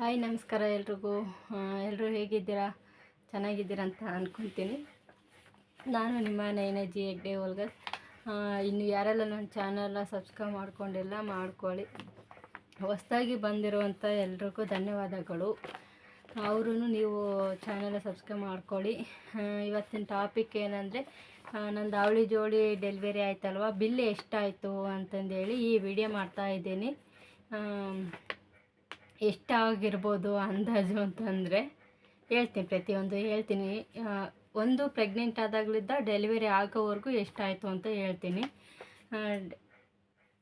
Hi ನಮಸ್ಕಾರ ಎಲ್ರಿಗೂ. ಎಲ್ಲರೂ ಹೇಗಿದ್ದೀರಾ? ಚೆನ್ನಾಗಿದ್ದೀರಾ ಅಂತ ಅಂದ್ಕೊತೀನಿ ನಾನು ನಿಮ್ಮ ನೈನಜಿ ಹೆಗ್ಡೆ ಹೋಲ್ಗರ್ ಇನ್ನು ಯಾರೆಲ್ಲ ನನ್ನ ಚಾನಲ್ನ ಸಬ್ಸ್ಕ್ರೈಬ್ ಮಾಡ್ಕೊಂಡಿಲ್ಲ ಮಾಡ್ಕೊಳ್ಳಿ. ಹೊಸದಾಗಿ ಬಂದಿರುವಂಥ ಎಲ್ರಿಗೂ ಧನ್ಯವಾದಗಳು. ಅವರೂ ನೀವು ಚಾನಲ್ ಸಬ್ಸ್ಕ್ರೈಬ್ ಮಾಡ್ಕೊಳ್ಳಿ. ಇವತ್ತಿನ ಟಾಪಿಕ್ ಏನಂದರೆ ನಂದು ಅವಳಿ ಜೋಡಿ ಡೆಲಿವರಿ ಆಯ್ತಲ್ವ? ಬಿಲ್ ಎಷ್ಟಾಯಿತು ಅಂತಂದೇಳಿ ಈ ವಿಡಿಯೋ ಮಾಡ್ತಾ ಇದ್ದೀನಿ. ಆಮ್, ಎಷ್ಟಾಗಿರ್ಬೋದು ಅಂದಾಜು ಅಂತಂದರೆ ಹೇಳ್ತೀನಿ ಪ್ರತಿಯೊಂದು ಹೇಳ್ತೀನಿ. ಒಂದು ಪ್ರೆಗ್ನೆಂಟ್ ಆದಾಗಲಿದ್ದ ಡೆಲಿವರಿ ಆಗೋವರೆಗೂ ಎಷ್ಟಾಯಿತು ಅಂತ ಹೇಳ್ತೀನಿ.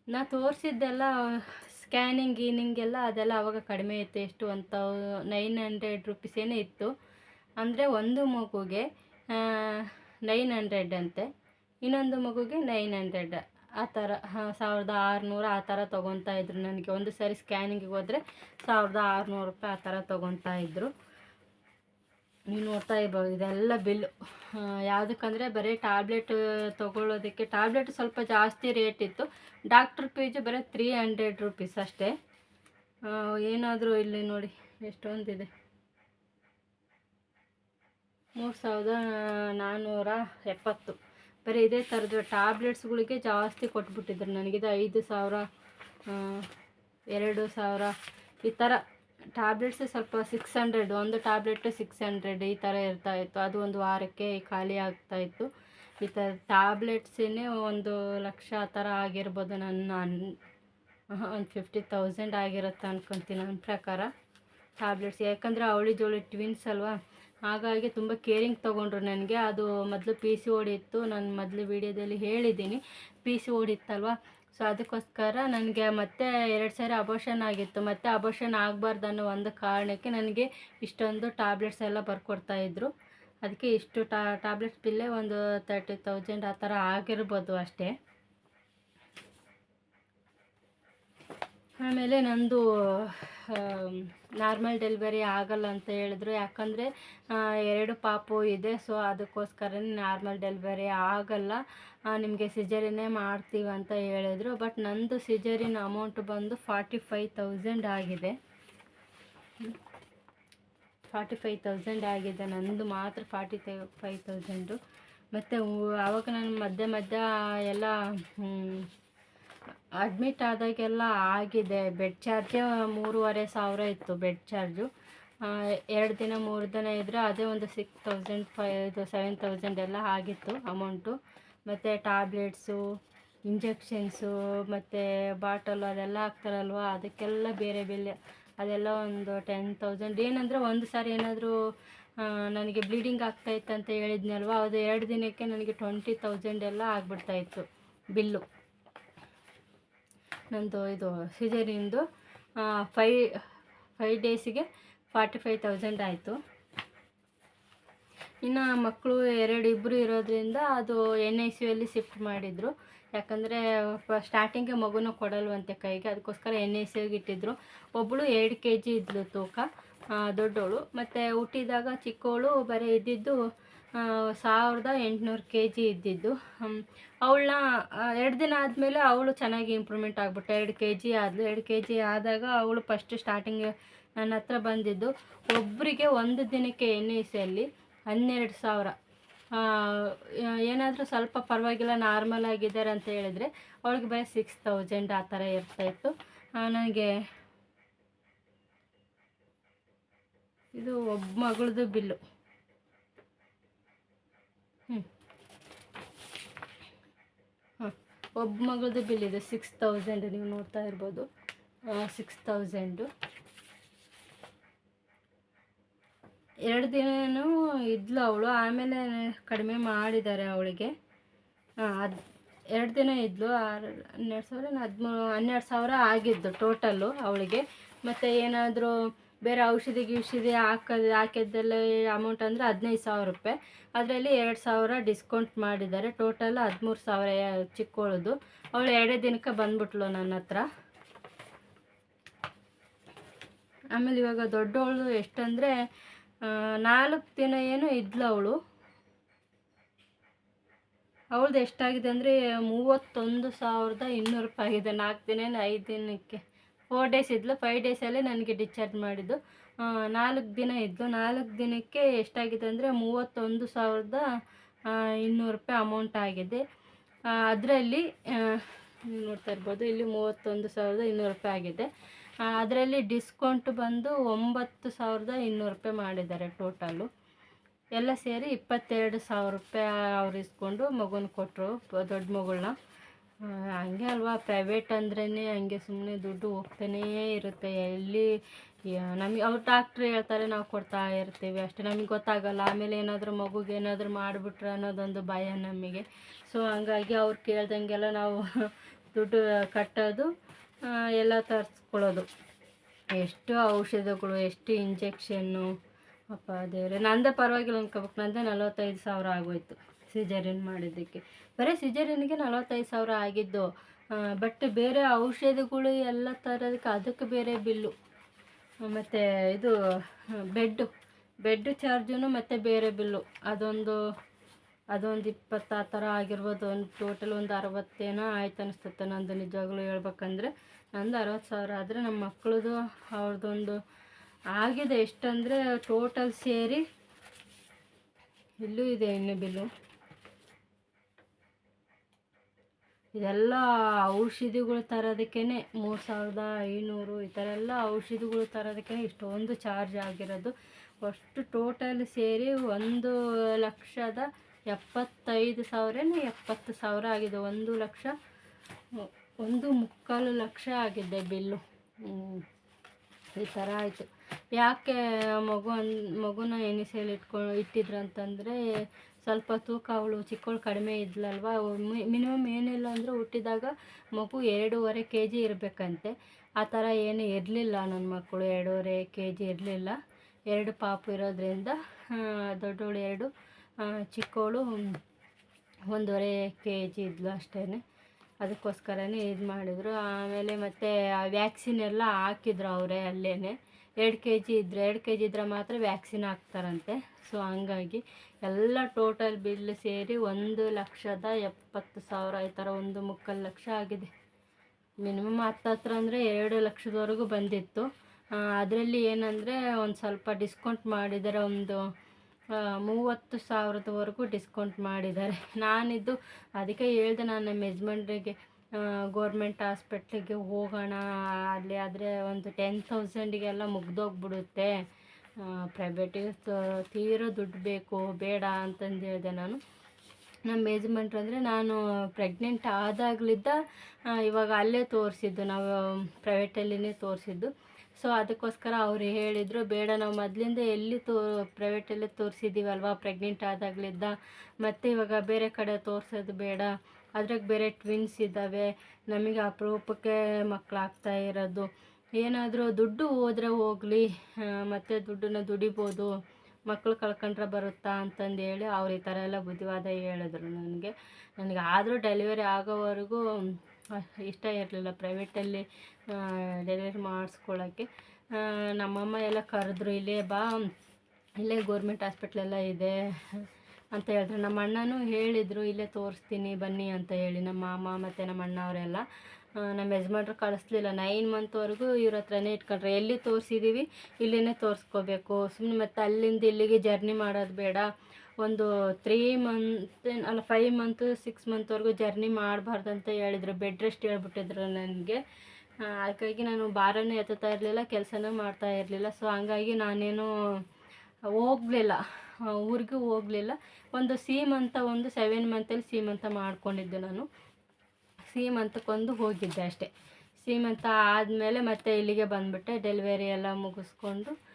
ನಾ ತೋರಿಸಿದ್ದೆಲ್ಲ ಸ್ಕ್ಯಾನಿಂಗ್ ಗೀನಿಂಗ್ ಎಲ್ಲ ಅದೆಲ್ಲ ಆವಾಗ ಕಡಿಮೆ ಇತ್ತು. ಎಷ್ಟು ಅಂತ ನೈನ್ ಹಂಡ್ರೆಡ್ ರುಪೀಸೇನೇ ಇತ್ತು. ಅಂದರೆ ಒಂದು ಮಗುಗೆ ನೈನ್ ಹಂಡ್ರೆಡ್ ಅಂತೆ. ಇನ್ನೊಂದು ಮಗುಗೆ ನೈನ್ ಹಂಡ್ರೆಡ್ ಆ ಥರ ಸಾವಿರದ ಆರುನೂರು ಆ ಥರ ತೊಗೊತಾ ಇದ್ರು ನನಗೆ. ಒಂದು ಸಾರಿ ಸ್ಕ್ಯಾನಿಂಗಿಗೆ ಹೋದರೆ ಸಾವಿರದ ಆರುನೂರು ರೂಪಾಯಿ ಆ ಥರ ತೊಗೊತಾ ಇದ್ರು. ನೀವು ನೋಡ್ತಾ ಇರ್ಬೋದು ಇದೆಲ್ಲ ಬಿಲ್ಲು ಯಾವುದಕ್ಕಂದರೆ ಬರೀ ಟ್ಯಾಬ್ಲೆಟ್ ತೊಗೊಳ್ಳೋದಕ್ಕೆ ಟ್ಯಾಬ್ಲೆಟ್ ಸ್ವಲ್ಪ ಜಾಸ್ತಿ ರೇಟ್ ಇತ್ತು. Doctor fee three three hundred rupees ಅಷ್ಟೇ. ಏನಾದರೂ ಇಲ್ಲಿ ನೋಡಿ, ಎಷ್ಟೊಂದಿದೆ. ಮೂರು ಸಾವಿರದ ನಾನ್ನೂರ ಎಪ್ಪತ್ತು. ಬರೀ ಇದೇ ಥರದ ಟ್ಯಾಬ್ಲೆಟ್ಸ್ಗಳಿಗೆ ಜಾಸ್ತಿ ಕೊಟ್ಬಿಟ್ಟಿದ್ರು ನನಗಿದು ಐದು ಸಾವಿರ ಎರಡು ಸಾವಿರ, ಈ ಥರ ಟ್ಯಾಬ್ಲೆಟ್ಸ್ ಸ್ವಲ್ಪ ಸಿಕ್ಸ್ ಹಂಡ್ರೆಡ್ ಒಂದು ಟ್ಯಾಬ್ಲೆಟ್ ಸಿಕ್ಸ್ ಹಂಡ್ರೆಡ್ ಈ ಥರ ಇರ್ತಾ ಇತ್ತು. ಅದು ಒಂದು ವಾರಕ್ಕೆ ಖಾಲಿ ಆಗ್ತಾ ಇತ್ತು. ಈ ಥರ ಟ್ಯಾಬ್ಲೆಟ್ಸೇ ಒಂದು ಲಕ್ಷ ಆ ಥರ ಆಗಿರ್ಬೋದು ನನ್ನ ಒಂದು ಫಿಫ್ಟಿ ತೌಸಂಡ್ ಆಗಿರುತ್ತೆ ಅನ್ಕೊತೀನಿ ನನ್ನ ಪ್ರಕಾರ. ಟ್ಯಾಬ್ಲೆಟ್ಸ್, ಯಾಕಂದರೆ ಅವಳಿ ಜೋಳಿ ಟ್ವಿನ್ಸ್ ಅಲ್ವಾ? ಹಾಗಾಗಿ ತುಂಬ ಕೇರಿಂಗ್ ತೊಗೊಂಡ್ರು ನನಗೆ. ಅದು ಮೊದಲು ಪಿ ಸಿ ಓಡಿತ್ತು ನಾನು ಮೊದಲು ವೀಡಿಯೋದಲ್ಲಿ ಹೇಳಿದ್ದೀನಿ. ಪಿ ಸಿ ಓಡಿತ್ತಲ್ವ ಸೊ ಅದಕ್ಕೋಸ್ಕರ ನನಗೆ ಮತ್ತೆ ಎರಡು ಸಾರಿ ಅಬೋಷನ್ ಆಗಿತ್ತು. ಮತ್ತೆ ಅಬೋಷನ್ ಆಗಬಾರ್ದು ಅನ್ನೋ ಒಂದು ಕಾರಣಕ್ಕೆ ನನಗೆ ಇಷ್ಟೊಂದು ಟ್ಯಾಬ್ಲೆಟ್ಸ್ ಎಲ್ಲ ಬರ್ಕೊಡ್ತಾ ಇದ್ದರು ಅದಕ್ಕೆ ಇಷ್ಟು ಟ್ಯಾಬ್ಲೆಟ್ಸ್ ಬಿಲ್ಲೇ ಒಂದು ತರ್ಟಿ ತೌಸಂಡ್ ಆ ಥರ ಆಗಿರ್ಬೋದು ಅಷ್ಟೇ. ಆಮೇಲೆ ನಂದು ನಾರ್ಮಲ್ ಡೆಲಿವರಿ ಆಗಲ್ಲ ಅಂತ ಹೇಳಿದ್ರು. ಯಾಕಂದರೆ ಎರಡು ಪಾಪು ಇದೆ, ಸೊ ಅದಕ್ಕೋಸ್ಕರ ನಾರ್ಮಲ್ ಡೆಲಿವರಿ ಆಗಲ್ಲ. ನಿಮಗೆ ಸಿಜರಿನೇ ಮಾಡ್ತೀವಿ ಅಂತ ಹೇಳಿದ್ರು. ಬಟ್ ನಂದು ಸಿಜರಿನ್ ಅಮೌಂಟ್ ಬಂದು ಫಾರ್ಟಿ ಫೈವ್ ತೌಸಂಡ್ ಆಗಿದೆ. ಫಾರ್ಟಿ ಫೈವ್ ತೌಸಂಡ್ ಆಗಿದೆ. ನಂದು ಮಾತ್ರ ಫಾರ್ಟಿ ಫೈವ್ ತೌಸಂಡು. ಮತ್ತು ಆವಾಗ ನಾನು ಮಧ್ಯ ಮಧ್ಯ ಎಲ್ಲ ಅಡ್ಮಿಟ್ ಆದಾಗೆಲ್ಲ ಆಗಿದೆ. ಬೆಡ್ ಚಾರ್ಜೇ ಮೂರುವರೆ ಸಾವಿರ ಇತ್ತು ಬೆಡ್ ಚಾರ್ಜು ಎರಡು ದಿನ, ಮೂರು ದಿನ ಇದ್ದರೆ ಅದೇ ಒಂದು ಸಿಕ್ಸ್ ತೌಸಂಡ್ ಫೈ ಇದು ಸೆವೆನ್ ತೌಸಂಡ್ ಎಲ್ಲ ಆಗಿತ್ತು ಅಮೌಂಟು ಮತ್ತು ಟ್ಯಾಬ್ಲೆಟ್ಸು ಇಂಜೆಕ್ಷನ್ಸು ಮತ್ತು ಬಾಟಲ್ ಅದೆಲ್ಲ ಹಾಕ್ತಾರಲ್ವ? ಅದಕ್ಕೆಲ್ಲ ಬೇರೆ ಬೆಲೆ ಅದೆಲ್ಲ ಒಂದು ಟೆನ್ ತೌಸಂಡ್ ಏನಂದರೆ ಒಂದು ಸಾರಿ ಏನಾದರೂ ನನಗೆ ಬ್ಲೀಡಿಂಗ್ ಆಗ್ತಾಯಿತ್ತು ಅಂತ ಹೇಳಿದ್ನಲ್ವ? ಅದು ಎರಡು ದಿನಕ್ಕೆ ನನಗೆ ಟ್ವೆಂಟಿ ತೌಸಂಡ್ ಎಲ್ಲ ಆಗಿಬಿಡ್ತಾಯಿತ್ತು ಬಿಲ್ಲು ನಂದು ಇದು ಸಿಜರಿಂದು ಫೈ ಫೈ ಡೇಸಿಗೆ ಫಾರ್ಟಿ ಫೈವ್ ತೌಸಂಡ್ ಆಯಿತು. ಇನ್ನು ಮಕ್ಕಳು ಎರಡು ಇಬ್ಬರು ಇರೋದ್ರಿಂದ ಅದು ಎನ್ ಐ ಸಿಯಲ್ಲಿ ಶಿಫ್ಟ್ ಮಾಡಿದರು. ಯಾಕಂದರೆ ಸ್ಟಾರ್ಟಿಂಗೆ ಮಗುನ ಕೊಡಲ್ವಂತೆ ಕೈಗೆ, ಅದಕ್ಕೋಸ್ಕರ ಎನ್ ಐ ಸಿಯಾಗಿ ಇಟ್ಟಿದ್ದರು ಒಬ್ಬಳು ಎರಡು ಕೆ ಜಿ ಇದ್ಲು ತೂಕ ದೊಡ್ಡವಳು ಮತ್ತು ಹುಟ್ಟಿದಾಗ ಚಿಕ್ಕವಳು ಬರೀ ಇದ್ದಿದ್ದು ಸಾವಿರದ ಎಂಟುನೂರು ಕೆ ಜಿ ಇದ್ದಿದ್ದು ಅವಳನ್ನ ಎರಡು ದಿನ ಆದಮೇಲೆ ಅವಳು ಚೆನ್ನಾಗಿ ಇಂಪ್ರೂವ್ಮೆಂಟ್ ಆಗ್ಬಿಟ್ಟು. ಎರಡು ಕೆ ಜಿ ಆದಳು ಎರಡು ಕೆ ಜಿ ಆದಾಗ ಅವಳು ಫಸ್ಟ್ ಸ್ಟಾರ್ಟಿಂಗ್ ನನ್ನ ಹತ್ರ ಬಂದಿದ್ದು. ಒಬ್ಬರಿಗೆ ಒಂದು ದಿನಕ್ಕೆ ಎನ್ ಐ ಸಿಯಲ್ಲಿ ಹನ್ನೆರಡು ಸಾವಿರ. ಏನಾದರೂ ಸ್ವಲ್ಪ ಪರವಾಗಿಲ್ಲ ನಾರ್ಮಲ್ ಆಗಿದ್ದಾರೆ ಅಂತ ಹೇಳಿದರೆ ಅವಳಿಗೆ ಬರೀ ಸಿಕ್ಸ್ ತೌಸಂಡ್ ಆ ಥರ ಇರ್ತಾಯಿತ್ತು ನನಗೆ ಇದು ಒಬ್ಬ ಮಗಳದು ಬಿಲ್ಲು ಹ್ಞೂ ಹಾಂ ಒಬ್ಬ ಮಗಳದು ಬಿಲ್ ಇದೆ ಸಿಕ್ಸ್ ತೌಸಂಡ್ ನೀವು ನೋಡ್ತಾ ಇರ್ಬೋದು. ಸಿಕ್ಸ್ ತೌಸಂಡು ಎರಡು ದಿನನೂ ಇದ್ಲು ಅವಳು, ಆಮೇಲೆ ಕಡಿಮೆ ಮಾಡಿದ್ದಾರೆ ಅವಳಿಗೆ. ಅದು, ಎರಡು ದಿನ ಇದ್ಲು, ಆರು, ಹನ್ನೆರಡು ಸಾವಿರ ಹದಿಮೂರು ಹನ್ನೆರಡು ಸಾವಿರ ಆಗಿದ್ದು ಟೋಟಲ್ಲು ಅವಳಿಗೆ. ಮತ್ತು ಏನಾದರೂ ಬೇರೆ ಔಷಧಿ ಗಿಷಧಿ ಹಾಕೋದು, ಹಾಕಿದ್ದೆಲ್ಲ ಅಮೌಂಟ್ ಅಂದರೆ ಹದಿನೈದು ಸಾವಿರ ರೂಪಾಯಿ. ಅದರಲ್ಲಿ ಎರಡು ಸಾವಿರ ಡಿಸ್ಕೌಂಟ್ ಮಾಡಿದ್ದಾರೆ. ಟೋಟಲ್ ಹದಿಮೂರು ಸಾವಿರ ಚಿಕ್ಕೋಳದು. ಅವಳು ಎರಡೇ ದಿನಕ್ಕೆ ಬಂದ್ಬಿಟ್ಲು ನನ್ನ ಹತ್ರ. ಆಮೇಲೆ ಇವಾಗ ದೊಡ್ಡವಳು ಎಷ್ಟಂದರೆ ನಾಲ್ಕು ದಿನ ಏನು ಇದ್ಲು ಅವಳು. ಅವಳದು ಎಷ್ಟಾಗಿದೆ ಅಂದರೆ ಮೂವತ್ತೊಂದು ಸಾವಿರದ ಇನ್ನೂರು ರೂಪಾಯಿ ಆಗಿದೆ ನಾಲ್ಕು ದಿನ, ಐದು ದಿನಕ್ಕೆ. ಫೋರ್ ಡೇಸ್ ಇದ್ಲು ಫೈವ್ ಡೇಸಲ್ಲೇ ನನಗೆ ಡಿಸ್ಚಾರ್ಜ್ ಮಾಡಿದ್ದು. ನಾಲ್ಕು ದಿನ ಇದ್ಲು. ನಾಲ್ಕು ದಿನಕ್ಕೆ ಎಷ್ಟಾಗಿದೆ ಅಂದರೆ ಮೂವತ್ತೊಂದು ಸಾವಿರದ ಇನ್ನೂರು ರೂಪಾಯಿ ಅಮೌಂಟ್ ಆಗಿದೆ. ಅದರಲ್ಲಿ ನೋಡ್ತಾ ಇರ್ಬೋದು, ಇಲ್ಲಿ ಮೂವತ್ತೊಂದು ಸಾವಿರದ ಇನ್ನೂರು ರೂಪಾಯಿ ಆಗಿದೆ. ಅದರಲ್ಲಿ ಡಿಸ್ಕೌಂಟ್ ಬಂದು ಒಂಬತ್ತು ಸಾವಿರದ ಇನ್ನೂರು ರೂಪಾಯಿ ಮಾಡಿದ್ದಾರೆ ಟೋಟಲು ಎಲ್ಲ ಸೇರಿ ಇಪ್ಪತ್ತೆರಡು ಸಾವಿರ ರೂಪಾಯಿ ಅವ್ರು ಇಸ್ಕೊಂಡು ಮಗುನ ಕೊಟ್ಟರು ದೊಡ್ಡ ಮಗಳನ್ನ ಹಂಗೆ ಅಲ್ವಾ? ಪ್ರೈವೇಟ್ ಅಂದ್ರೇ ಹಂಗೆ ಸುಮ್ಮನೆ ದುಡ್ಡು ಹೋಗ್ತಾನೇ ಇರುತ್ತೆ. ಎಲ್ಲಿ ನಮಗೆ, ಅವ್ರು ಡಾಕ್ಟ್ರ್ ಹೇಳ್ತಾರೆ ನಾವು ಕೊಡ್ತಾ ಇರ್ತೀವಿ. ಅಷ್ಟೇ ನಮಗೆ ಗೊತ್ತಾಗಲ್ಲ. ಆಮೇಲೆ ಏನಾದರೂ ಮಗುಗೆ ಏನಾದರೂ ಮಾಡಿಬಿಟ್ರೆ ಅನ್ನೋದೊಂದು ಭಯ ನಮಗೆ. ಸೊ ಹಂಗಾಗಿ ಅವ್ರು ಕೇಳ್ದಂಗೆಲ್ಲ ನಾವು ದುಡ್ಡು ಕಟ್ಟೋದು ಎಲ್ಲ ತರಿಸ್ಕೊಳ್ಳೋದು. ಎಷ್ಟು ಔಷಧಗಳು, ಎಷ್ಟು ಇಂಜೆಕ್ಷನ್ನು ಅಪ್ಪ ದೇವ್ರೆ. ನಂದೇ ಪರವಾಗಿಲ್ಲ ಅನ್ಕೋಬೇಕು. ನಂದೇ ನಲವತ್ತೈದು ಸಾವಿರ ಆಗೋಯ್ತು. ಸಿಜರಿನ್ ಮಾಡಿದ್ದಕ್ಕೆ. ಬರೀ ಸಿಜರಿನ್ಗೆ ನಲವತ್ತೈದು ಸಾವಿರ ಆಗಿದ್ದು ಬಟ್ ಬೇರೆ ಔಷಧಿಗಳು ಎಲ್ಲ ತರೋದಕ್ಕೆ ಅದಕ್ಕೆ ಬೇರೆ ಬಿಲ್ಲು. ಮತ್ತು ಇದು ಬೆಡ್ಡು ಬೆಡ್ ಚಾರ್ಜುನು ಮತ್ತು ಬೇರೆ ಬಿಲ್ಲು. ಅದೊಂದು ಅದೊಂದು ಇಪ್ಪತ್ತು ಆ ಥರ ಆಗಿರ್ಬೋದು. ಒಂದು ಟೋಟಲ್ ಒಂದು ಅರವತ್ತೇನೋ ಆಯ್ತು ಅನಿಸ್ತತ್ತೆ ನಂದು ನಿಜವಾಗ್ಲೂ ಹೇಳ್ಬೇಕಂದ್ರೆ. ನಂದು ಅರವತ್ತು ಸಾವಿರ ಆದರೆ ನಮ್ಮ ಮಕ್ಕಳದು ಅವ್ರದ್ದೊಂದು ಆಗಿದೆ. ಎಷ್ಟಂದರೆ ಟೋಟಲ್ ಸೇರಿ ಇಲ್ಲೂ ಇದೆ ಇನ್ನು ಬಿಲ್ಲು. ಇದೆಲ್ಲ ಔಷಧಿಗಳು ತರೋದಕ್ಕೇ ಮೂರು ಸಾವಿರದ ಐನೂರು ಈ ಥರ ಎಲ್ಲ ಔಷಧಿಗಳು ತರೋದಕ್ಕೆ ಇಷ್ಟೊಂದು ಚಾರ್ಜ್ ಆಗಿರೋದು. ಅಷ್ಟು ಟೋಟಲ್ ಸೇರಿ ಒಂದು ಲಕ್ಷದ ಎಪ್ಪತ್ತೈದು ಸಾವಿರನೇ ಎಪ್ಪತ್ತು ಸಾವಿರ ಆಗಿದೆ. ಒಂದು ಲಕ್ಷ, ಒಂದು ಮುಕ್ಕಾಲು ಲಕ್ಷ ಆಗಿದೆ ಬಿಲ್ಲು. ಈ ಥರ ಆಯಿತು. ಯಾಕೆ ಮಗು ಅನ್, ಮಗುನ ಎಣಿಸಲು ಇಟ್ಕೊಂಡು ಇಟ್ಟಿದ್ರು ಅಂತಂದರೆ ಸ್ವಲ್ಪ ತೂಕ ಅವಳು ಚಿಕ್ಕವಳು ಕಡಿಮೆ ಇದ್ಲಲ್ವ ಮಿನಿಮಮ್ ಏನಿಲ್ಲ ಅಂದರೂ ಹುಟ್ಟಿದಾಗ ಮಗು ಎರಡೂವರೆ ಕೆ ಜಿ ಇರಬೇಕಂತೆ. ಆ ಥರ ಏನು ಇರಲಿಲ್ಲ ನನ್ನ ಮಕ್ಕಳು, ಎರಡೂವರೆ ಕೆ ಜಿ ಇರಲಿಲ್ಲ. ಎರಡು ಪಾಪು ಇರೋದ್ರಿಂದ ದೊಡ್ಡವಳು ಎರಡು ಚಿಕ್ಕವಳು ಒಂದೂವರೆ ಕೆ ಜಿ ಇದ್ಲು ಅಷ್ಟೇ ಅದಕ್ಕೋಸ್ಕರನೇ ಇದು ಮಾಡಿದರು. ಆಮೇಲೆ ಮತ್ತು ವ್ಯಾಕ್ಸಿನ್ ಎಲ್ಲ ಹಾಕಿದ್ರು ಅವರೇ ಅಲ್ಲೇ ಎರಡು ಕೆ ಜಿ ಇದ್ದರೆ ಎರಡು ಕೆ ಜಿ ಇದ್ದರೆ ಮಾತ್ರ ವ್ಯಾಕ್ಸಿನ್ ಹಾಕ್ತಾರಂತೆ. ಸೊ ಹಂಗಾಗಿ ಎಲ್ಲ ಟೋಟಲ್ ಬಿಲ್ ಸೇರಿ ಒಂದು ಲಕ್ಷದ ಎಪ್ಪತ್ತು ಸಾವಿರ ಈ ಥರ ಒಂದು ಮುಕ್ಕಾಲು ಲಕ್ಷ ಆಗಿದೆ. ಮಿನಿಮಮ್ ಹತ್ತತ್ರ ಅಂದರೆ ಎರಡು ಲಕ್ಷದವರೆಗೂ ಬಂದಿತ್ತು. ಅದರಲ್ಲಿ ಏನಂದರೆ ಒಂದು ಸ್ವಲ್ಪ ಡಿಸ್ಕೌಂಟ್ ಮಾಡಿದರೆ ಒಂದು ಮೂವತ್ತು ಸಾವಿರದವರೆಗೂ ಡಿಸ್ಕೌಂಟ್ ಮಾಡಿದ್ದಾರೆ. ನಾನಿದ್ದು ಅದಕ್ಕೆ ಹೇಳ್ದೆ ನಾನು ನಮ್ಮ ಯಜಮಾನ್ರಿಗೆ ಗೋರ್ಮೆಂಟ್ ಹಾಸ್ಪಿಟ್ಲಿಗೆ ಹೋಗೋಣ, ಅಲ್ಲಿ ಆದರೆ ಒಂದು ಟೆನ್ ತೌಸಂಡಿಗೆಲ್ಲ ಮುಗ್ದೋಗ್ಬಿಡುತ್ತೆ. ಪ್ರೈವೇಟಿಗೆ ತೀರೋ ದುಡ್ಡು ಬೇಕು, ಬೇಡ ಅಂತಂದು ಹೇಳಿದೆ ನಾನು. ನಮ್ಮ ಯಜಮಾನ್ರು ಅಂದರೆ ನಾನು ಪ್ರೆಗ್ನೆಂಟ್ ಆದಾಗಲಿದ್ದ ಇವಾಗ ಅಲ್ಲೇ ತೋರಿಸಿದ್ದು, ನಾವು ಪ್ರೈವೇಟಲ್ಲಿನೇ ತೋರಿಸಿದ್ದು. ಸೊ ಅದಕ್ಕೋಸ್ಕರ ಅವ್ರು ಹೇಳಿದರು, ಬೇಡ, ನಾವು ಮೊದಲಿಂದ ಎಲ್ಲಿ ತೋ ಪ್ರೈವೇಟಲ್ಲೇ ತೋರಿಸಿದ್ದೀವಲ್ವಾ ಪ್ರೆಗ್ನೆಂಟ್ ಆದಾಗಲಿದ್ದ ಮತ್ತು ಇವಾಗ ಬೇರೆ ಕಡೆ ತೋರಿಸೋದು ಬೇಡ. ಅದ್ರಾಗ ಬೇರೆ ಟ್ವಿನ್ಸ್ ಇದ್ದಾವೆ ನಮಗೆ ಅಪರೂಪಕ್ಕೆ ಮಕ್ಕಳಾಗ್ತಾ ಇರೋದು. ಏನಾದರೂ ದುಡ್ಡು ಹೋದ್ರೆ ಹೋಗಲಿ. ಮತ್ತು ದುಡ್ಡನ್ನ ದುಡಿಬೋದು. ಮಕ್ಕಳು ಕಳ್ಕೊಂಡ್ರೆ ಬರುತ್ತಾ? ಅಂತಂದು ಹೇಳಿ ಅವ್ರು ಈ ಥರ ಎಲ್ಲ ಬುದ್ಧಿವಾದ ಹೇಳಿದ್ರು ನನಗೆ. ನನಗೆ ಆದರೂ ಡೆಲಿವರಿ ಆಗೋವರೆಗೂ ಇಷ್ಟ ಇರಲಿಲ್ಲ ಪ್ರೈವೇಟಲ್ಲಿ ಡೆಲಿವರಿ ಮಾಡಿಸ್ಕೊಳ್ಳೋಕ್ಕೆ ನಮ್ಮಮ್ಮ ಎಲ್ಲ ಕರೆದ್ರು, ಇಲ್ಲೇ ಬಾ, ಇಲ್ಲೇ ಗೋರ್ಮೆಂಟ್ ಹಾಸ್ಪಿಟ್ಲೆಲ್ಲ ಇದೆ ಅಂತ ಹೇಳಿದ್ರು. ನಮ್ಮ ಅಣ್ಣನೂ ಹೇಳಿದರು, ಇಲ್ಲೇ ತೋರಿಸ್ತೀನಿ, ಬನ್ನಿ ಅಂತ ಹೇಳಿ. ನಮ್ಮ ಮಾಮ ಮತ್ತು ನಮ್ಮ ಅಣ್ಣ ಅವರೆಲ್ಲ ನಮ್ಮ ಯಜಮಾನ್ರು ಕಳಿಸ್ಲಿಲ್ಲ. ನೈನ್ ಮಂತ್ವರೆಗೂ ಇವ್ರ ಹತ್ರನೇ ಇಟ್ಕೊಂಡ್ರೆ. ಎಲ್ಲಿ ತೋರಿಸಿದ್ದೀವಿ ಇಲ್ಲೇ ತೋರಿಸ್ಕೋಬೇಕು. ಸುಮ್ಮನೆ ಮತ್ತು ಅಲ್ಲಿಂದ ಇಲ್ಲಿಗೆ ಜರ್ನಿ ಮಾಡೋದು ಬೇಡ. ಒಂದು ತ್ರೀ ಮಂತ್ ಅಲ್ಲ ಫೈವ್ ಮಂತ್ ಸಿಕ್ಸ್ ಮಂತ್ವರೆಗೂ ಜರ್ನಿ ಮಾಡಬಾರ್ದು ಅಂತ ಹೇಳಿದ್ರು. ಬೆಡ್ ರೆಸ್ಟ್ ಹೇಳ್ಬಿಟ್ಟಿದ್ರು ನನಗೆ. ಹಾಗಾಗಿ ನಾನು ಭಾರನೂ ಎತ್ತುತ್ತಾ ಇರಲಿಲ್ಲ, ಕೆಲಸನೂ ಮಾಡ್ತಾ ಇರಲಿಲ್ಲ. ಸೊ ಹಂಗಾಗಿ ನಾನೇನು ಹೋಗಲಿಲ್ಲ. ಊರಿಗೂ ಹೋಗಲಿಲ್ಲ. ಒಂದು ಸೀಮಂತ ಒಂದು ಸೆವೆನ್ ಮಂತಲ್ಲಿ ಸೀಮ್ ಅಂತ ಮಾಡ್ಕೊಂಡಿದ್ದೆ ನಾನು. ಸೀಮಂತಕ್ಕೊಂದು ಹೋಗಿದ್ದೆ ಅಷ್ಟೇ. ಸೀಮಂತ ಆದಮೇಲೆ ಮತ್ತೆ ಇಲ್ಲಿಗೆ ಬಂದುಬಿಟ್ಟೆ. ಡೆಲಿವರಿ ಎಲ್ಲ ಮುಗಿಸ್ಕೊಂಡು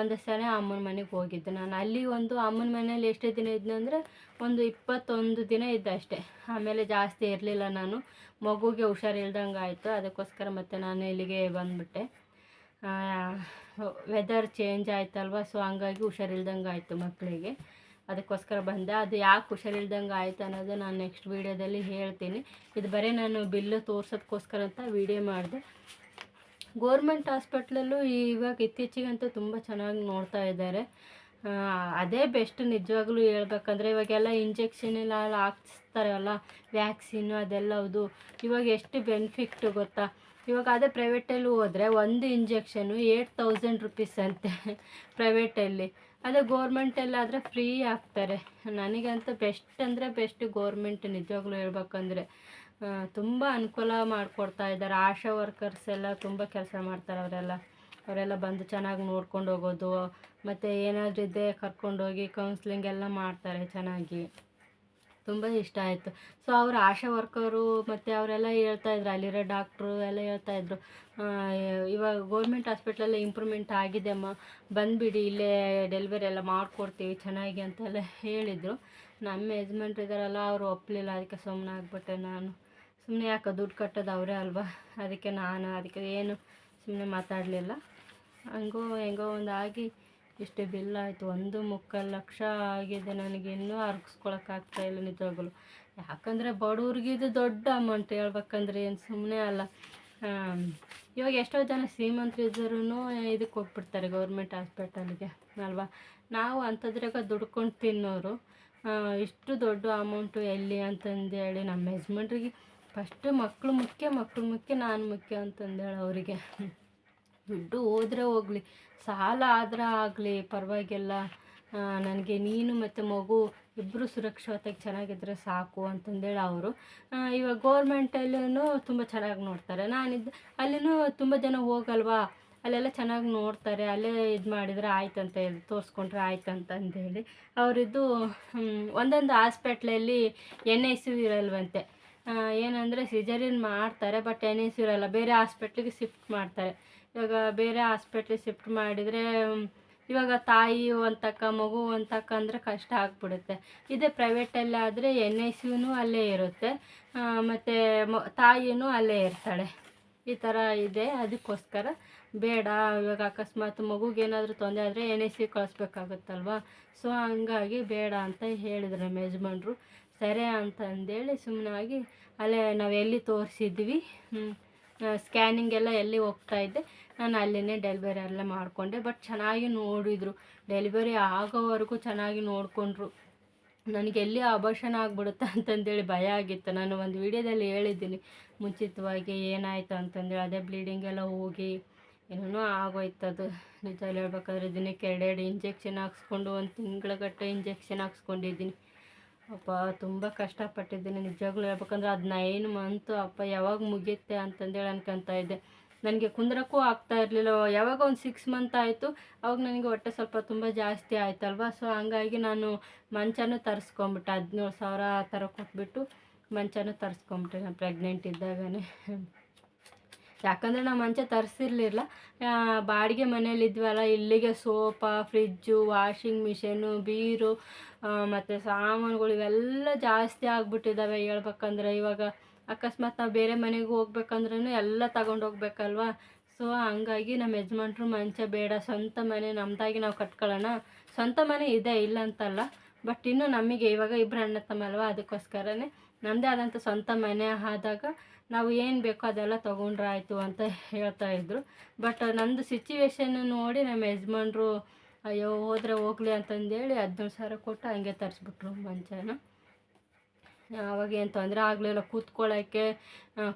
ಒಂದು ಸಲ ಅಮ್ಮನ ಮನೆಗೆ ಹೋಗಿದ್ದೆ. ನಾನು ಅಲ್ಲಿ ಒಂದು ಅಮ್ಮನ ಮನೇಲಿ ಎಷ್ಟು ದಿನ ಇದ್ದೆ ಅಂದರೆ ಒಂದು ಇಪ್ಪತ್ತೊಂದು ದಿನ ಇದ್ದೆ ಅಷ್ಟೇ. ಆಮೇಲೆ ಜಾಸ್ತಿ ಇರಲಿಲ್ಲ ನಾನು. ಮಗುಗೆ ಹುಷಾರಿಲ್ದಂಗೆ ಆಯಿತು. ಅದಕ್ಕೋಸ್ಕರ ಮತ್ತೆ ನಾನು ಇಲ್ಲಿಗೆ ಬಂದುಬಿಟ್ಟೆ. ವೆದರ್ ಚೇಂಜ್ ಆಯ್ತಲ್ವ ಸೊ ಹಂಗಾಗಿ ಹುಷಾರಿಲ್ದಂಗೆ ಆಯಿತು ಮಕ್ಕಳಿಗೆ ಅದಕ್ಕೋಸ್ಕರ ಬಂದೆ. ಅದು ಯಾಕೆ ಹುಷಾರಿಲ್ದಂಗೆ ಆಯಿತು ಅನ್ನೋದು ನಾನು ನೆಕ್ಸ್ಟ್ ವೀಡಿಯೋದಲ್ಲಿ ಹೇಳ್ತೀನಿ. ಇದು ಬರೀ ನಾನು ಬಿಲ್ಲು ತೋರ್ಸೋದಕ್ಕೋಸ್ಕರ ಅಂತ ವೀಡಿಯೋ ಮಾಡಿದೆ. ಗೋರ್ಮೆಂಟ್ ಹಾಸ್ಪಿಟ್ಲಲ್ಲೂ ಇವಾಗ ಇತ್ತೀಚಿಗಂತೂ ತುಂಬ ಚೆನ್ನಾಗಿ ನೋಡ್ತಾ ಇದ್ದಾರೆ. ಅದೇ ಬೆಸ್ಟ್ ನಿಜವಾಗ್ಲೂ ಹೇಳ್ಬೇಕಂದ್ರೆ ಇವಾಗೆಲ್ಲ ಇಂಜೆಕ್ಷನ್ ಎಲ್ಲ ಹಾಕ್ಸ್ತಾರಲ್ಲ ವ್ಯಾಕ್ಸಿನ್ ಅದೆಲ್ಲ ಹೌದು ಇವಾಗ ಎಷ್ಟು ಬೆನಿಫಿಟ್ ಗೊತ್ತಾ? ಇವಾಗ ಅದೇ ಪ್ರೈವೇಟಲ್ಲಿ ಹೋದರೆ ಒಂದು ಇಂಜೆಕ್ಷನು ಏಟ್ ತೌಸಂಡ್ ರುಪೀಸ್ ಅಂತೆ ಪ್ರೈವೇಟಲ್ಲಿ ಅದೇ ಗೋರ್ಮೆಂಟಲ್ಲಾದರೆ ಫ್ರೀ ಆಗ್ತಾರೆ. ನನಗಂತೂ ಬೆಸ್ಟ್ ಅಂದರೆ ಬೆಸ್ಟ್ ಗೋರ್ಮೆಂಟ್ ನಿಜವಾಗ್ಲೂ ಹೇಳ್ಬೇಕಂದ್ರೆ. ತುಂಬ ಅನುಕೂಲ ಮಾಡಿಕೊಡ್ತಾ ಇದ್ದಾರೆ. ಆಶಾ ವರ್ಕರ್ಸ್ ಎಲ್ಲ ತುಂಬ ಕೆಲಸ ಮಾಡ್ತಾರೆ ಅವರೆಲ್ಲ. ಅವರೆಲ್ಲ ಬಂದು ಚೆನ್ನಾಗಿ ನೋಡ್ಕೊಂಡು ಹೋಗೋದು. ಮತ್ತು ಏನಾದರೂ ಇದ್ದರೆ ಕರ್ಕೊಂಡೋಗಿ ಕೌನ್ಸ್ಲಿಂಗ್ ಎಲ್ಲ ಮಾಡ್ತಾರೆ ಚೆನ್ನಾಗಿ. ತುಂಬ ಇಷ್ಟ ಆಯಿತು. ಸೊ ಅವ್ರ ಆಶಾ ವರ್ಕರು ಮತ್ತು ಅವರೆಲ್ಲ ಹೇಳ್ತಾ ಹೇಳ್ತಾಯಿದ್ರು ಅಲ್ಲಿರೋ ಡಾಕ್ಟ್ರು ಎಲ್ಲ ಹೇಳ್ತಾಯಿದ್ರು ಇವಾಗ ಗೋರ್ಮೆಂಟ್ ಹಾಸ್ಪಿಟ್ಲಲ್ಲೇ ಇಂಪ್ರೂವ್ಮೆಂಟ್ ಆಗಿದೆ ಅಮ್ಮ. ಬಂದುಬಿಡಿ, ಇಲ್ಲೇ ಡೆಲಿವರಿ ಎಲ್ಲ ಮಾಡಿಕೊಡ್ತೀವಿ ಚೆನ್ನಾಗಿ ಅಂತೆಲ್ಲ ಹೇಳಿದರು. ನಮ್ಮ ಯಜಮಾನ್ರು ಇದ್ದಾರಲ್ಲ, ಅವರು ಒಪ್ಪಲಿಲ್ಲ ಅದಕ್ಕೆ ಸುಮ್ಮನೆ ಆಗಿಬಿಟ್ಟೆ ನಾನು. ಸುಮ್ಮನೆ ಯಾಕೆ ದುಡ್ಡು ಕಟ್ಟೋದು ಅವರೇ ಅಲ್ವಾ? ಅದಕ್ಕೆ ನಾನು, ಅದಕ್ಕೆ ಏನು ಸುಮ್ಮನೆ ಮಾತಾಡಲಿಲ್ಲ. ಹಂಗೋ ಹೆಂಗೋ ಒಂದು ಆಗಿ ಇಷ್ಟು ಬಿಲ್ ಆಯಿತು. ಒಂದು ಮುಕ್ಕಾಲು ಲಕ್ಷ ಆಗಿದೆ ನನಗೆ. ಇನ್ನೂ ಇಲ್ಲ ನಿಜವಾಗಲು. ಯಾಕಂದರೆ ಬಡವ್ರಿಗೆ ಇದು ದೊಡ್ಡ ಅಮೌಂಟ್ ಹೇಳ್ಬೇಕಂದ್ರೆ ಏನು ಸುಮ್ಮನೆ ಅಲ್ಲ. ಇವಾಗ ಎಷ್ಟೋ ಜನ ಶ್ರೀಮಂತರು ಇದ್ದರೂ ಇದಕ್ಕೆ ಹೋಗ್ಬಿಡ್ತಾರೆ ಗೌರ್ಮೆಂಟ್ ಹಾಸ್ಪಿಟಲ್ಗೆ ಅಲ್ವಾ? ನಾವು ಅಂಥದ್ರಾಗ ದುಡ್ಕೊಂಡು ತಿನ್ನೋರು ಇಷ್ಟು ದೊಡ್ಡ ಅಮೌಂಟು ಎಲ್ಲಿ ಅಂತಂದೇಳಿ ನಮ್ಮ ಯಜಮಾನ್ರಿಗೆ ಫಸ್ಟು ಮಕ್ಕಳು ಮುಖ್ಯ ಮಕ್ಕಳು ಮುಖ್ಯ, ನಾನು ಮುಖ್ಯ ಅಂತಂದೇಳಿ ಅವರಿಗೆ. ದುಡ್ಡು ಹೋದ್ರೆ ಹೋಗಲಿ, ಸಾಲ ಆದ್ರೆ ಆಗಲಿ, ಪರವಾಗಿಲ್ಲ. ನನಗೆ ನೀನು ಮತ್ತು ಮಗು ಇಬ್ಬರು ಸುರಕ್ಷಿತವಾಗಿ ಚೆನ್ನಾಗಿದ್ದರೆ ಸಾಕು ಅಂತಂದೇಳಿ ಅವರು. ಇವಾಗ ಗೋರ್ಮೆಂಟಲ್ಲೂ ತುಂಬ ಚೆನ್ನಾಗಿ ನೋಡ್ತಾರೆ. ನಾನಿದ್ದು ಅಲ್ಲಿನೂ ತುಂಬ ಜನ ಹೋಗಲ್ವಾ? ಅಲ್ಲೆಲ್ಲ ಚೆನ್ನಾಗಿ ನೋಡ್ತಾರೆ. ಅಲ್ಲೇ ಇದು ಮಾಡಿದರೆ ಆಯ್ತು ಅಂತ ಹೇಳಿ ತೋರಿಸ್ಕೊಂಡ್ರೆ ಆಯ್ತು ಅಂತ ಅಂದೇಳಿ ಅವರಿದ್ದು ಒಂದೊಂದು ಹಾಸ್ಪೆಟ್ಲಲ್ಲಿ ಎನ್ ಐ ಸಿ ಇರಲ್ವಂತೆ. ಏನಂದರೆ ಸಿಜರಿನ್ ಮಾಡ್ತಾರೆ ಬಟ್ ಎನ್ ಐ ಸಿ ಇರಲ್ಲ. ಬೇರೆ ಹಾಸ್ಪಿಟ್ಲಿಗೆ ಶಿಫ್ಟ್ ಮಾಡ್ತಾರೆ. ಇವಾಗ ಬೇರೆ ಹಾಸ್ಪಿಟ್ಲಿಗೆ ಶಿಫ್ಟ್ ಮಾಡಿದರೆ ಇವಾಗ ತಾಯಿ ಅಂತಕ್ಕ, ಮಗು ಅಂತಕ್ಕ ಅಂದರೆ ಕಷ್ಟ ಆಗ್ಬಿಡುತ್ತೆ. ಇದೇ ಪ್ರೈವೇಟಲ್ಲಿ ಆದರೆ ಎನ್ ಐ ಸಿನೂ ಅಲ್ಲೇ ಇರುತ್ತೆ. ಮತ್ತು ಮ, ತಾಯಿನೂ ಅಲ್ಲೇ ಇರ್ತಾಳೆ. ಈ ಥರ ಇದೆ. ಅದಕ್ಕೋಸ್ಕರ ಬೇಡ. ಇವಾಗ ಅಕಸ್ಮಾತ್ ಮಗುಗೇನಾದರೂ ತೊಂದರೆ ಆದರೆ ಎನ್ ಐ ಸಿ ಕಳಿಸ್ಬೇಕಾಗುತ್ತಲ್ವ? ಸೊ ಹಂಗಾಗಿ ಬೇಡ ಅಂತ ಹೇಳಿದ್ರು ನಮ್ಮ ಯಜಮಾನ್ರು. ಸರಿ ಅಂತಂದೇಳಿ ಸುಮ್ಮನಾಗಿ ಅಲ್ಲೇ ನಾವು ಎಲ್ಲಿ ತೋರಿಸಿದ್ವಿ ಸ್ಕ್ಯಾನಿಂಗ್ ಎಲ್ಲ ಎಲ್ಲಿ ಹೋಗ್ತಾ ಇದ್ದೆ, ನಾನು ಅಲ್ಲಿನೇ ಡೆಲಿವರಿ ಎಲ್ಲ ಮಾಡಿಕೊಂಡೆ ಬಟ್ ಚೆನ್ನಾಗಿ ನೋಡಿದರು. ಡೆಲಿವರಿ ಆಗೋವರೆಗೂ ಚೆನ್ನಾಗಿ ನೋಡಿಕೊಂಡ್ರು. ನನಗೆ ಎಲ್ಲಿ ಅಬರ್ಷನ್ ಆಗ್ಬಿಡುತ್ತೆ ಅಂತಂದೇಳಿ ಭಯ ಆಗಿತ್ತು. ನಾನು ಒಂದು ವಿಡಿಯೋದಲ್ಲಿ ಹೇಳಿದ್ದೀನಿ, ಮುಂಚಿತವಾಗಿ ಏನಾಯಿತು ಅಂತಂದೇಳಿ ಅದೇ ಬ್ಲೀಡಿಂಗ್ ಎಲ್ಲ ಹೋಗಿ ಏನೇನೋ ಆಗೋಯ್ತದು ನಿಜ ಹೇಳ್ಬೇಕಾದ್ರೆ ದಿನಕ್ಕೆ ಎರಡೆರಡು ಇಂಜೆಕ್ಷನ್ ಹಾಕ್ಸ್ಕೊಂಡು, ಒಂದು ತಿಂಗಳಗಟ್ಟೆ ಇಂಜೆಕ್ಷನ್ ಹಾಕ್ಸ್ಕೊಂಡಿದ್ದೀನಿ. ಅಪ್ಪ, ತುಂಬ ಕಷ್ಟಪಟ್ಟಿದ್ದೀನಿ. ನಿಜವಾಗ್ಲೂ ಹೇಳ್ಬೇಕಂದ್ರೆ ಅದು ನೈನ್ ಮಂತು ಅಪ್ಪ, ಯಾವಾಗ ಮುಗಿಯುತ್ತೆ ಅಂತಂದೇಳಿ ಅನ್ಕೊತಾ ಇದ್ದೆ. ನನಗೆ ಕುಂದ್ರಕ್ಕೂ ಆಗ್ತಾ ಇರಲಿಲ್ಲ. ಯಾವಾಗ ಒಂದು ಸಿಕ್ಸ್ ಮಂತ್ ಆಯಿತು, ಅವಾಗ ನನಗೆ ಹೊಟ್ಟೆ ಸ್ವಲ್ಪ ತುಂಬ ಜಾಸ್ತಿ ಆಯ್ತಲ್ವ? ಸೊ ಹಂಗಾಗಿ ನಾನು ಮಂಚನೂ ತರಿಸ್ಕೊಂಬಿಟ್ಟೆ. ಹದಿನೇಳು ಸಾವಿರ ಆ ಥರ ಕೊಟ್ಬಿಟ್ಟು ಮಂಚನೂ ತರಿಸ್ಕೊಂಬಿಟ್ಟೆ. ನಾನು ಪ್ರೆಗ್ನೆಂಟ್ ಇದ್ದಾಗನೇ. ಯಾಕಂದರೆ ನಾವು ಮಂಚ ತರಿಸಿರ್ಲಿಲ್ಲ. ಬಾಡಿಗೆ ಮನೇಲಿದ್ವಲ್ಲ ಇಲ್ಲಿಗೆ ಸೋಫಾ ಫ್ರಿಜ್ಜು ವಾಷಿಂಗ್ ಮಿಷಿನು ಬೀರು ಮತ್ತು ಸಾಮಾನುಗಳು ಇವೆಲ್ಲ ಜಾಸ್ತಿ ಆಗಿಬಿಟ್ಟಿದ್ದಾವೆ ಹೇಳ್ಬೇಕಂದ್ರೆ. ಇವಾಗ ಅಕಸ್ಮಾತ್ ನಾವು ಬೇರೆ ಮನೆಗೆ ಹೋಗ್ಬೇಕಂದ್ರೂ ಎಲ್ಲ ತಗೊಂಡು ಹೋಗ್ಬೇಕಲ್ವಾ? ಸೊ ಹಂಗಾಗಿ ನಮ್ಮ ಯಜಮಾನ್ರು ಮಂಚ ಬೇಡ, ಸ್ವಂತ ಮನೆ ನಮ್ಮದಾಗಿ ನಾವು ಕಟ್ಕೊಳ್ಳೋಣ. ಸ್ವಂತ ಮನೆ ಇದೆ ಇಲ್ಲ ಅಂತಲ್ಲ ಬಟ್ ಇನ್ನು ನಮಗೆ ಇವಾಗ ಇಬ್ಬರು ಅಣ್ಣ ತಮ್ಮ ಅಲ್ವಾ? ಅದಕ್ಕೋಸ್ಕರನೇ ನಮ್ಮದೇ ಆದಂಥ ಸ್ವಂತ ಮನೆ ಆದಾಗ ನಾವು ಏನು ಬೇಕೋ ಅದೆಲ್ಲ ತೊಗೊಂಡ್ರೆ ಆಯಿತು ಅಂತ ಹೇಳ್ತಾ ಇದ್ದರು ಬಟ್ ನಂದು ಸಿಚುವೇಶನ್ ನೋಡಿ ನಮ್ಮ ಯಜಮಾನ್ರು, ಅಯ್ಯೋ, ಹೋದರೆ ಹೋಗ್ಲಿ ಅಂತಂದೇಳಿ ಹದಿನೇಳು ಸಾವಿರ ಕೊಟ್ಟು ಹಂಗೆ ತರಿಸ್ಬಿಟ್ರು ಮಂಚನ. ಅವಾಗೇನು ತೊಂದರೆ ಆಗಲಿಲ್ಲ. ಕೂತ್ಕೊಳ್ಳೋಕ್ಕೆ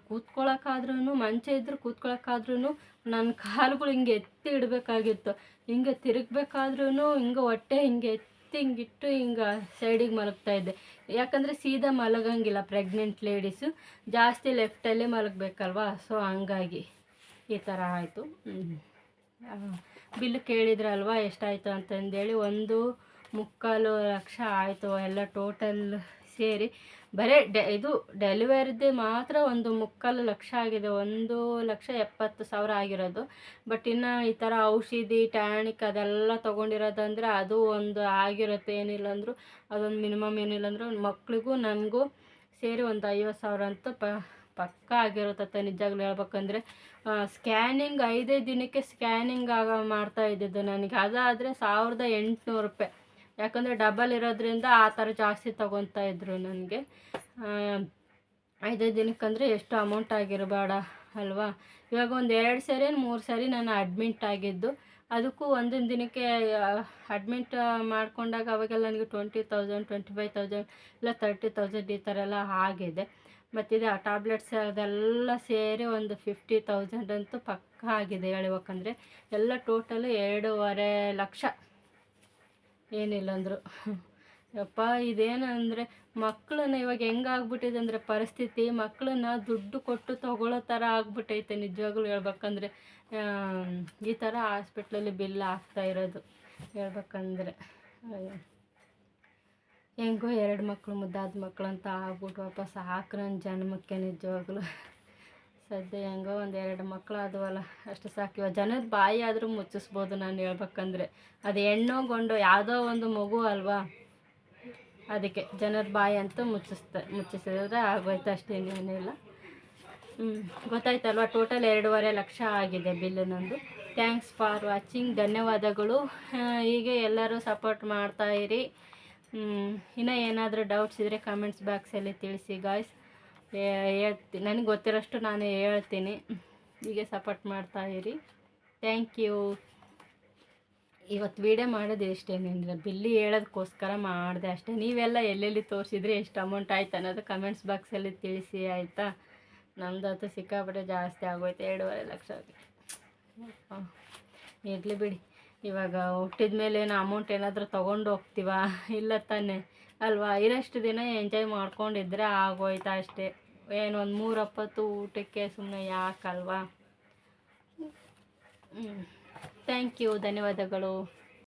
ಕೂತ್ಕೊಳ್ಳೋಕ್ಕಾದ್ರೂ ಮಂಚ ಇದ್ರೆ ಕೂತ್ಕೊಳ್ಳೋಕ್ಕಾದ್ರೂ ನನ್ನ ಕಾಲುಗಳು ಹಿಂಗೆ ಎತ್ತಿ ಇಡಬೇಕಾಗಿತ್ತು. ಹಿಂಗೆ ತಿರುಗಬೇಕಾದ್ರೂ ಹಿಂಗೆ ಹೊಟ್ಟೆ ಹಿಂಗೆ ಎತ್ತಿ ಹಿಂಗಿಟ್ಟು ಹಿಂಗೆ ಸೈಡಿಗೆ ಮಲಗ್ತಾ ಇದ್ದೆ. ಯಾಕಂದರೆ ಸೀದಾ ಮಲಗಂಗಿಲ್ಲ ಪ್ರೆಗ್ನೆಂಟ್ ಲೇಡೀಸು ಜಾಸ್ತಿ ಲೆಫ್ಟಲ್ಲೇ ಮಲಗಬೇಕಲ್ವಾ? ಸೊ ಹಂಗಾಗಿ ಈ ಥರ ಆಯಿತು. ಬಿಲ್ ಕೇಳಿದ್ರಲ್ವಾ ಎಷ್ಟಾಯಿತು ಅಂತಂದೇಳಿ ಒಂದು ಮುಕ್ಕಾಲು ಲಕ್ಷ ಆಯಿತು. ಎಲ್ಲ ಟೋಟಲ್ ಸೇರಿ ಬರೀ ಡೆ, ಇದು ಡೆಲಿವರಿದೇ ಮಾತ್ರ ಒಂದು ಮುಕ್ಕಾಲು ಲಕ್ಷ ಆಗಿದೆ, ಒಂದು ಲಕ್ಷ ಎಪ್ಪತ್ತು ಸಾವಿರ ಆಗಿರೋದು. ಬಟ್ ಇನ್ನು ಈ ಥರ ಔಷಧಿ, ಟ್ಯಾನಿಕ್ ಅದೆಲ್ಲ ತೊಗೊಂಡಿರೋದಂದರೆ ಅದು ಒಂದು ಆಗಿರುತ್ತೆ, ಏನಿಲ್ಲ ಅಂದರೂ, ಅದೊಂದು ಮಿನಿಮಮ್ ಏನಿಲ್ಲ ಅಂದರೂ ಮಕ್ಳಿಗೂ ನನಗೂ ಸೇರಿ ಒಂದು ಐವತ್ತು ಸಾವಿರ ಅಂತ ಪ, ಪಕ್ಕ ಆಗಿರುತ್ತೆ ನಿಜಾಗ್ಲು ಹೇಳ್ಬೇಕಂದ್ರೆ. ಸ್ಕ್ಯಾನಿಂಗ್ ಐದೇ ದಿನಕ್ಕೆ ಸ್ಕ್ಯಾನಿಂಗ್ ಆಗ ಮಾಡ್ತಾ ಇದ್ದಿದ್ದು ನನಗೆ. ಅದಾದರೆ ಸಾವಿರದ ಎಂಟುನೂರು ರೂಪಾಯಿ. ಯಾಕಂದರೆ ಡಬಲ್ ಇರೋದ್ರಿಂದ ಆ ಥರ ಜಾಸ್ತಿ ತೊಗೊತಾ ಇದ್ದರು ನನಗೆ. ಐದೈದು ದಿನಕ್ಕಂದರೆ ಎಷ್ಟು ಅಮೌಂಟ್ ಆಗಿರಬೇಡ, ಅಲ್ವಾ? ಇವಾಗ ಒಂದು ಎರಡು ಸರಿ ಮೂರು ಸರಿ ನಾನು ಅಡ್ಮಿಂಟ್ ಆಗಿದ್ದು. ಅದಕ್ಕೂ ಒಂದೊಂದು ದಿನಕ್ಕೆ ಅಡ್ಮಿಂಟ್ ಮಾಡಿಕೊಂಡಾಗ ಅವಾಗೆಲ್ಲ ನನಗೆ twenty thousand twenty five thousand ಇಲ್ಲ ತರ್ಟಿ ತೌಸಂಡ್ ಈ ಥರ ಎಲ್ಲ ಆಗಿದೆ. ಮತ್ತಿದೆ ಆ ಟ್ಯಾಬ್ಲೆಟ್ಸ್ ಅದೆಲ್ಲ ಸೇರಿ ಒಂದು ಫಿಫ್ಟಿ ತೌಸಂಡ್ ಅಂತೂ ಪಕ್ಕ ಆಗಿದೆ ಹೇಳಬೇಕಂದ್ರೆ. ಎಲ್ಲ ಟೋಟಲು ಎರಡೂವರೆ ಲಕ್ಷ. ಏನಿಲ್ಲ ಅಂದರು. ಅಪ್ಪ ಇದೇನಂದರೆ ಮಕ್ಕಳನ್ನ ಇವಾಗ ಹೆಂಗಾಗ್ಬಿಟ್ಟಿದೆ ಅಂದರೆ ಪರಿಸ್ಥಿತಿ ಮಕ್ಕಳನ್ನ ದುಡ್ಡು ಕೊಟ್ಟು ತಗೊಳ್ಳೋ ಥರ ಆಗ್ಬಿಟ್ಟೈತೆ ನಿಜವಾಗ್ಲೂ ಹೇಳ್ಬೇಕಂದ್ರೆ. ಈ ಥರ ಹಾಸ್ಪಿಟ್ಲಲ್ಲಿ ಬಿಲ್ ಆಗ್ತಾ ಇರೋದು ಹೇಳ್ಬೇಕಂದ್ರೆ. ಹೆಂಗೋ ಎರಡು ಮಕ್ಕಳು ಮುದ್ದಾದ ಮಕ್ಕಳು ಅಂತ ಆಗ್ಬಿಟ್ಟು ವಾಪಸ್ ನನ್ನ ಜನ್ಮಕ್ಕೆ ನಿಜವಾಗ್ಲೂ. ಸದ್ಯ ಹೆಂಗೋ ಒಂದು ಎರಡು ಮಕ್ಕಳು ಆದವಲ್ಲ, ಅಷ್ಟು ಸಾಕು. ಇವಾಗ ಜನದ ಬಾಯಿ ಆದರೂ ಮುಚ್ಚಿಸ್ಬೋದು ನಾನು ಹೇಳ್ಬೇಕಂದ್ರೆ. ಅದು ಹೆಣ್ಣು ಗಂಡು ಯಾವುದೋ ಒಂದು ಮಗು ಅಲ್ವಾ? ಅದಕ್ಕೆ ಜನರ ಬಾಯಿ ಅಂತೂ ಮುಚ್ಚಿಸ್ತ, ಮುಚ್ಚಿಸಿದ್ರೆ ಆಗೋಯ್ತು ಅಷ್ಟೇ ಏನಿಲ್ಲ ಹ್ಞೂ ಗೊತ್ತಾಯ್ತಲ್ವಾ? ಟೋಟಲ್ ಎರಡೂವರೆ ಲಕ್ಷ ಆಗಿದೆ ಬಿಲ್ಲು ನಂದು. ಥ್ಯಾಂಕ್ಸ್ ಫಾರ್ ವಾಚಿಂಗ್ ಧನ್ಯವಾದಗಳು. ಹೀಗೆ ಎಲ್ಲರೂ ಸಪೋರ್ಟ್ ಮಾಡ್ತಾಯಿರಿ ಇನ್ನೂ ಏನಾದರೂ ಡೌಟ್ಸ್ ಇದ್ದರೆ ಕಮೆಂಟ್ಸ್ ಬಾಕ್ಸಲ್ಲಿ ತಿಳಿಸಿ ಗಾಯ್ಸ್ ಹೇಳ್ತೀನಿ ನನಗೆ ಗೊತ್ತಿರೋಷ್ಟು ನಾನು ಹೇಳ್ತೀನಿ. ಹೀಗೆ ಸಪೋರ್ಟ್ ಮಾಡ್ತಾ ಇರಿ. ಥ್ಯಾಂಕ್ ಯು ಇವತ್ತು ವೀಡಿಯೋ ಮಾಡೋದು ಎಷ್ಟೇನಿಲ್ಲ ಬಿಲ್ಲಿ ಹೇಳೋದಕ್ಕೋಸ್ಕರ ಮಾಡಿದೆ ಅಷ್ಟೇ. ನೀವೆಲ್ಲ ಎಲ್ಲೆಲ್ಲಿ ತೋರಿಸಿದ್ರೆ, ಎಷ್ಟು ಅಮೌಂಟ್ ಆಯ್ತು ಅನ್ನೋದು ಕಮೆಂಟ್ಸ್ ಬಾಕ್ಸಲ್ಲಿ ತಿಳಿಸಿ, ಆಯಿತಾ? ನಮ್ಮದಂತೂ ಸಿಕ್ಕಾಪಟ್ಟೆ ಜಾಸ್ತಿ ಆಗೋಯ್ತು, ಎರಡೂವರೆ ಲಕ್ಷ ಇರಲಿ ಬಿಡಿ. ಇವಾಗ ಹುಟ್ಟಿದ ಮೇಲೆ ಏನು ಅಮೌಂಟ್ ಏನಾದರೂ ತೊಗೊಂಡು ಹೋಗ್ತೀವ? ಇಲ್ಲ ತಾನೆ? ಅಲ್ವಾ? ಇರೋಷ್ಟು ದಿನ ಎಂಜಾಯ್ ಮಾಡ್ಕೊಂಡಿದ್ರೆ ಆಗೋಯ್ತಾ ಅಷ್ಟೇ. ಏನು ಒಂದು ಮೂರಪ್ಪತ್ತು ಊಟಕ್ಕೆ ಸುಮ್ಮನೆ ಯಾಕಲ್ವಾ ಥ್ಯಾಂಕ್ ಯು ಧನ್ಯವಾದಗಳು.